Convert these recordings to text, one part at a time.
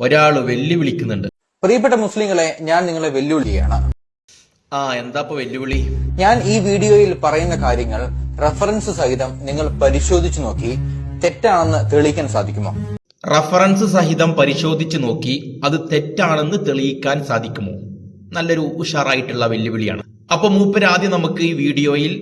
ഒരാൾ വെല്ലുവിളിക്കുന്നുണ്ട്. പ്രിയപ്പെട്ട മുസ്ലിങ്ങളെ ഞാൻ നിങ്ങളെ വെല്ലുവിളിയാണ്. ആ എന്താ വെല്ലുവിളി? ഞാൻ ഈ വീഡിയോയിൽ പറയുന്ന കാര്യങ്ങൾ റഫറൻസ് സഹിതം നിങ്ങൾ പരിശോധിച്ചു നോക്കി തെറ്റാണെന്ന് തെളിയിക്കാൻ സാധിക്കുമോ? റഫറൻസ് സഹിതം പരിശോധിച്ചു നോക്കി അത് തെറ്റാണെന്ന് തെളിയിക്കാൻ സാധിക്കുമോ? നല്ലൊരു ഉഷാറായിട്ടുള്ള വെല്ലുവിളിയാണ്. അപ്പൊ മൂപ്പരാദ്യം നമുക്ക് ഈ വീഡിയോയിൽ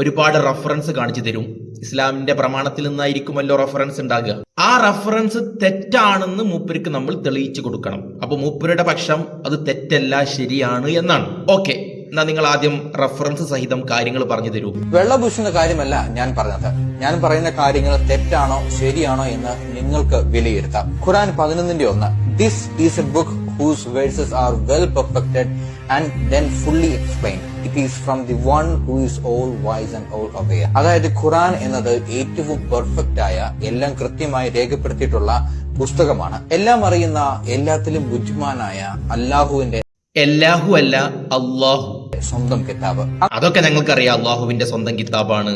ഒരുപാട് റഫറൻസ് കാണിച്ചു തരും. ഇസ്ലാമിന്റെ പ്രമാണത്തിൽ നിന്നായിരിക്കുമല്ലോ റഫറൻസ് ഉണ്ടാകുക. ആ റഫറൻസ് തെറ്റാണെന്ന് മൂപ്പർക്ക് നമ്മൾ തെളിയിച്ചു കൊടുക്കണം. അപ്പൊ മൂപ്പരുടെ പക്ഷം അത് തെറ്റല്ല ശരിയാണ് എന്നാണ്. ഓക്കെ എന്നാ നിങ്ങൾ ആദ്യം റഫറൻസ് സഹിതം കാര്യങ്ങൾ പറഞ്ഞു തരൂ. വെള്ളപൂശുന്ന കാര്യമല്ല ഞാൻ പറഞ്ഞത്. ഞാൻ പറയുന്ന കാര്യങ്ങൾ തെറ്റാണോ ശരിയാണോ എന്ന് നിങ്ങൾക്ക് വിലയിരുത്താം. ഖുറാൻ പതിനൊന്നിന്റെ ഒന്ന് this is a book whose verses are well perfected and then fully explain it is from the one who is all wise and all aware അതായത് ഖുറാൻ എന്നത് ഏറ്റവും പെർഫെക്റ്റ് ആയ എല്ലാം കൃത്യമായി രേഖപ്പെടുത്തിയിട്ടുള്ള പുസ്തകമാണ്. എല്ലാം അറിയുന്ന എല്ലാത്തിലും ബുദ്ധിമാനായ അല്ലാഹുവിന്റെ എല്ലാഹു അല്ല അള്ളാഹു സ്വന്തം കിതാബ്. അതൊക്കെ ഞങ്ങൾക്കറിയാം അള്ളാഹുവിന്റെ സ്വന്തം കിതാബാണ്.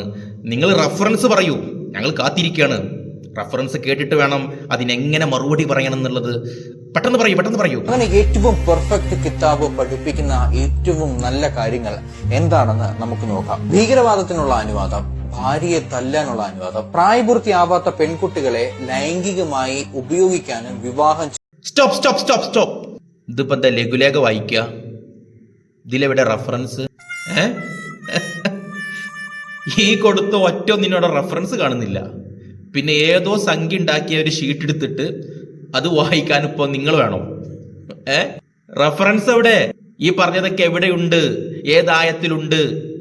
നിങ്ങൾ റഫറൻസ് പറയൂ ഞങ്ങൾ കാത്തിരിക്കുകയാണ്. റഫറൻസ് കേട്ടിട്ട് വേണം അതിനെങ്ങനെ മറുപടി പറയണം എന്നുള്ളത്. പെട്ടെന്ന് പറയൂ പെട്ടെന്ന് പറയൂ. അങ്ങനെ ഏറ്റവും പെർഫെക്റ്റ് കിതാബ് പഠിപ്പിക്കുന്ന ഏറ്റവും നല്ല കാര്യങ്ങൾ എന്താണെന്ന് നമുക്ക് നോക്കാം. ഭീകരവാദത്തിനുള്ള അനുവാദം ഭാര്യയെ തല്ലാനുള്ള അനുവാദം പ്രായപൂർത്തിയാവാത്ത പെൺകുട്ടികളെ ലൈംഗികമായി ഉപയോഗിക്കാനും വിവാഹം സ്റ്റോപ്പ് സ്റ്റോപ്പ് സ്റ്റോപ്പ് സ്റ്റോപ്പ് ഇതിപ്പോ എന്താ ലഘുലേഖ വായിക്കുക ഇതിലെവിടെ റഫറൻസ് ഈ കൊടുത്ത ഒറ്റ നിന്നോട് റഫറൻസ് കാണുന്നില്ല. പിന്നെ ഏതോ സംഖ്യ ഉണ്ടാക്കിയ ഒരു ഷീറ്റ് എടുത്തിട്ട് അത് വായിക്കാൻ ഇപ്പൊ നിങ്ങൾ വേണം? ഏ? റഫറൻസ് എവിടെ? ഈ പറഞ്ഞതൊക്കെ എവിടെയുണ്ട്? ഏതായത്തിലുണ്ട്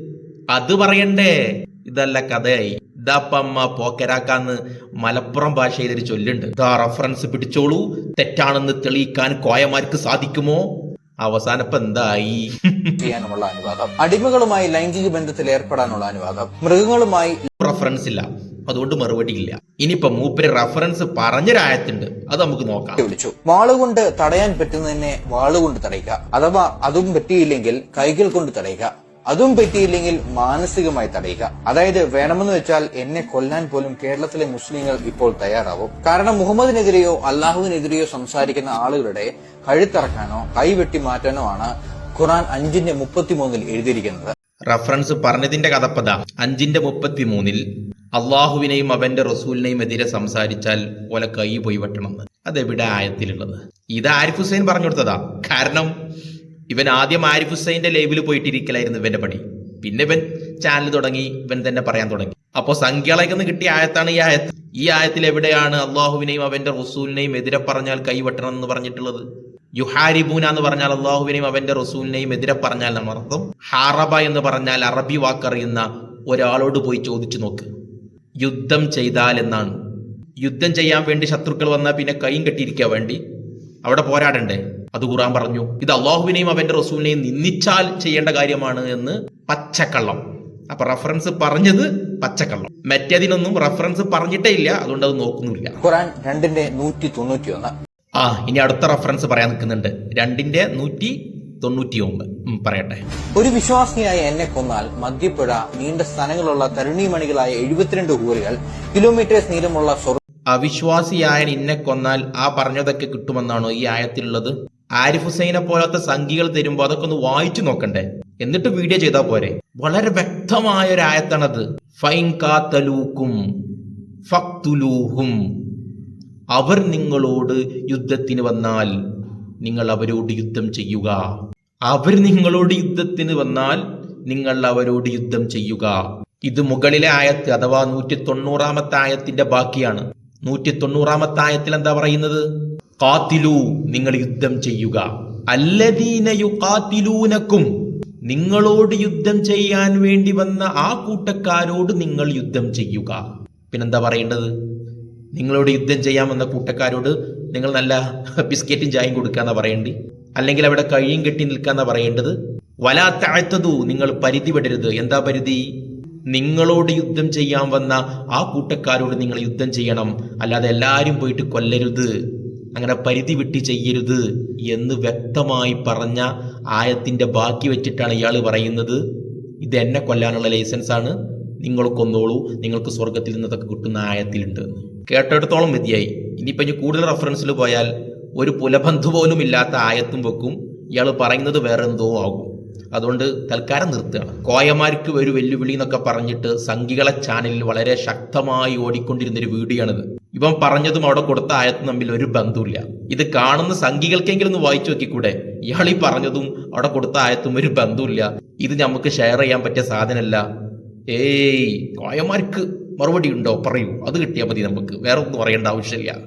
അത് പറയണ്ടേ. ഇതല്ല കഥയായി. ഇതാപ്പമ്മ പോക്കരാക്കാന്ന് മലപ്പുറം ഭാഷയിൽ ഒരു ചൊല്ലുണ്ട്. ഇതാ റഫറൻസ് പിടിച്ചോളൂ. തെറ്റാണെന്ന് തെളിയിക്കാൻ കോയമാർക്ക് സാധിക്കുമോ? അവസാനപ്പ എന്തായി? ചെയ്യാനുമുള്ള അനുവാദം. അടിമകളുമായി ലൈംഗിക ബന്ധത്തിൽ ഏർപ്പെടാനുള്ള അനുവാദം. മൃഗങ്ങളുമായി റഫറൻസ് ഇല്ല. അതുകൊണ്ട് മറുപടി ഇല്ല. ഇനിയിപ്പോ മൂപ്പര് റഫറൻസ് പറഞ്ഞൊരായത്തുണ്ട്. അത് നമുക്ക് നോക്കാം. വിളിച്ചു വാളുകൊണ്ട് തടയാൻ പറ്റുന്നതിനെ വാളുകൊണ്ട് തടയുക അഥവാ അതും പറ്റിയില്ലെങ്കിൽ കൈകൾ കൊണ്ട് തടയുക. അതും പറ്റിയില്ലെങ്കിൽ മാനസികമായി തടയുക. അതായത് വേണമെന്ന് വെച്ചാൽ എന്നെ കൊല്ലാൻ പോലും കേരളത്തിലെ മുസ്ലിങ്ങൾ ഇപ്പോൾ തയ്യാറാവും. കാരണം മുഹമ്മദിനെതിരെയോ അള്ളാഹുവിനെതിരെയോ സംസാരിക്കുന്ന ആളുകളുടെ കഴുത്തിറക്കാനോ കൈവെട്ടി മാറ്റാനോ ആണ് ഖുറാൻ അഞ്ചിന്റെ മുപ്പത്തിമൂന്നിൽ എഴുതിയിരിക്കുന്നത്. റഫറൻസ് പറഞ്ഞതിന്റെ കഥപ്പത അഞ്ചിന്റെ മുപ്പത്തി മൂന്നിൽ അള്ളാഹുവിനെയും അവന്റെ റസൂലിനെയും എതിരെ സംസാരിച്ചാൽ ഓല കൈ പോയി വെട്ടണമെന്ന്. അതെവിടെ ആയത്തിലുള്ളത്? ഇത് ആരിഫ് ഹുസൈൻ പറഞ്ഞു കൊടുത്തതാ. കാരണം ഇവൻ ആദ്യം ആരിഫ് ഹുസൈന്റെ ലൈവിൽ പോയിട്ടിരിക്കലായിരുന്നു ഇവന്റെ പണി. പിന്നെ ഇവൻ ചാനൽ തുടങ്ങി ഇവൻ തന്നെ പറയാൻ തുടങ്ങി. അപ്പോൾ സംഖ്യകളൊക്കെ നിന്ന് കിട്ടിയ ആയത്താണ് ഈ ആയത്ത്. ഈ ആയത്തിൽ എവിടെയാണ് അള്ളാഹുവിനെയും അവന്റെ റസൂലിനെയും എതിരെ പറഞ്ഞാൽ കൈ വെട്ടണം എന്ന് പറഞ്ഞിട്ടുള്ളത്? യുഹാരിബൂന എന്ന് പറഞ്ഞാൽ അള്ളാഹുവിനെയും അവന്റെ റസൂലിനെയും എതിരെ പറഞ്ഞാൽ നമ്മൾ അർത്ഥം ഹാറബ എന്ന് പറഞ്ഞാൽ അറബി വാക്കറിയുന്ന ഒരാളോട് പോയി ചോദിച്ചു നോക്ക്. യുദ്ധം ചെയ്താൽ എന്നാണ്. യുദ്ധം ചെയ്യാൻ വേണ്ടി ശത്രുക്കൾ വന്നാൽ പിന്നെ കൈയും കെട്ടിയിരിക്കാൻ വേണ്ടി. അവിടെ പോരാടണ്ടേ? അത് ഖുറാൻ പറഞ്ഞു. ഇത് അള്ളാഹുവിനെയും അവന്റെ റസൂലിനെയും നിന്ദിച്ചാൽ ചെയ്യേണ്ട കാര്യമാണ് എന്ന് പച്ചക്കള്ളം. അപ്പൊ റഫറൻസ് പറഞ്ഞത് പച്ചക്കള്ളം. മറ്റേതിനൊന്നും റഫറൻസ് പറഞ്ഞിട്ടേ ഇല്ല. അതുകൊണ്ട് അത് നോക്കുന്നില്ല. ഖുറാൻ രണ്ടിന്റെ നൂറ്റി തൊണ്ണൂറ്റി ഒന്ന് ആ ഇനി അടുത്ത റഫറൻസ് പറയാൻ നിൽക്കുന്നുണ്ട്. രണ്ടിന്റെ നൂറ്റി തൊണ്ണൂറ്റി ഒമ്പത് പറയട്ടെ. ഒരു വിശ്വാസിയായ എന്നെ കൊന്നാൽ മദ്യപ്പുഴ നീണ്ട സ്ഥലങ്ങളുള്ള തരുണീമണികളായ എഴുപത്തിരണ്ട് കൂറികൾ കിലോമീറ്റേഴ്സ് നീളമുള്ള അവിശ്വാസിയായ നിന്നെ കൊന്നാൽ ആ പറഞ്ഞതൊക്കെ കിട്ടുമെന്നാണോ ഈ ആയത്തിലുള്ളത്? ആരിഫ് ഹുസൈനെ പോലത്തെ സംഖ്യകൾ തരുമ്പോൾ അതൊക്കെ ഒന്ന് വായിച്ചു നോക്കണ്ടേ? എന്നിട്ട് വീഡിയോ ചെയ്താൽ പോരെ. വളരെ വ്യക്തമായ ഒരു ആയത്താണത് ഫൈൻ കാത്തലൂക്കും ഫക്തുലൂഹും. അവർ നിങ്ങളോട് യുദ്ധത്തിന് വന്നാൽ നിങ്ങൾ അവരോട് യുദ്ധം ചെയ്യുക. അവർ നിങ്ങളോട് യുദ്ധത്തിന് വന്നാൽ നിങ്ങൾ അവരോട് യുദ്ധം ചെയ്യുക. ഇത് മുകളിലെ ആയത്ത് അഥവാ നൂറ്റി തൊണ്ണൂറാമത്തെ ആയത്തിന്റെ ബാക്കിയാണ്. നൂറ്റി തൊണ്ണൂറാമത്തെ ആയത്തിൽ എന്താ പറയുന്നത്? കാത്തിലു നിങ്ങൾ യുദ്ധം ചെയ്യുക. അല്ലദീന കാത്തിലൂനക്കും നിങ്ങളോട് യുദ്ധം ചെയ്യാൻ വേണ്ടി വന്ന ആ കൂട്ടക്കാരോട് നിങ്ങൾ യുദ്ധം ചെയ്യുക. പിന്നെന്താ പറയേണ്ടത്? നിങ്ങളോട് യുദ്ധം ചെയ്യാൻ വന്ന കൂട്ടക്കാരോട് നിങ്ങൾ നല്ല ബിസ്ക്കറ്റും ചായയും കൊടുക്കാന്നാ പറയേണ്ടി. അല്ലെങ്കിൽ അവിടെ കഴിയും കെട്ടി നിൽക്കാന്നാ പറയേണ്ടത്. വലാ താഴ്ത്തതു നിങ്ങൾ പരിധി വിടരുത് എന്താ പരിധി? നിങ്ങളോട് യുദ്ധം ചെയ്യാൻ വന്ന ആ കൂട്ടക്കാരോട് നിങ്ങൾ യുദ്ധം ചെയ്യണം. അല്ലാതെ എല്ലാവരും പോയിട്ട് കൊല്ലരുത്. അങ്ങനെ പരിധി വിട്ട് ചെയ്യരുത് എന്ന് വ്യക്തമായി പറഞ്ഞ ആയത്തിന്റെ ബാക്കി വെച്ചിട്ടാണ് ഇയാൾ പറയുന്നത്. ഇത് എന്നെ കൊല്ലാനുള്ള ലൈസൻസ് ആണ് നിങ്ങൾ കൊന്നോളൂ. നിങ്ങൾക്ക് സ്വർഗത്തിൽ നിന്നതൊക്കെ കിട്ടുന്ന ആയത്തിലുണ്ട് കേട്ടിടത്തോളം മതിയായി. ഇനിയിപ്പോൾ ഇനി കൂടുതൽ റെഫറൻസിൽ പോയാൽ ഒരു പുലബന്ധു പോലും ഇല്ലാത്ത ആയത്തും വെക്കും. ഇയാൾ പറയുന്നത് വേറെ എന്തോ ആകും. അതുകൊണ്ട് തൽക്കാലം നിർത്തുകയാണ്. കോയമാർക്ക് ഒരു വെല്ലുവിളി എന്നൊക്കെ പറഞ്ഞിട്ട് സംഘികളെ ചാനലിൽ വളരെ ശക്തമായി ഓടിക്കൊണ്ടിരുന്ന ഒരു വീഡിയോ ആണിത് ഇവൻ പറഞ്ഞതും അവിടെ കൊടുത്ത ആയത്തും തമ്മിൽ ഒരു ബന്ധമില്ല ഇത് കാണുന്ന സംഘികൾക്കെങ്കിലും ഒന്ന് വായിച്ചു നോക്കിക്കൂടെ? ഇയാൾ ഈ പറഞ്ഞതും അവിടെ കൊടുത്ത ആയത്തും ഒരു ബന്ധമില്ല ഇത് നമുക്ക് ഷെയർ ചെയ്യാൻ പറ്റിയ സാധനമല്ല. ഏയ് കോയമാർക്ക് മറുപടി ഉണ്ടോ? പറയൂ. അത് കിട്ടിയാൽ മതി നമുക്ക്. വേറെ ഒന്നും പറയേണ്ട ആവശ്യമില്ല.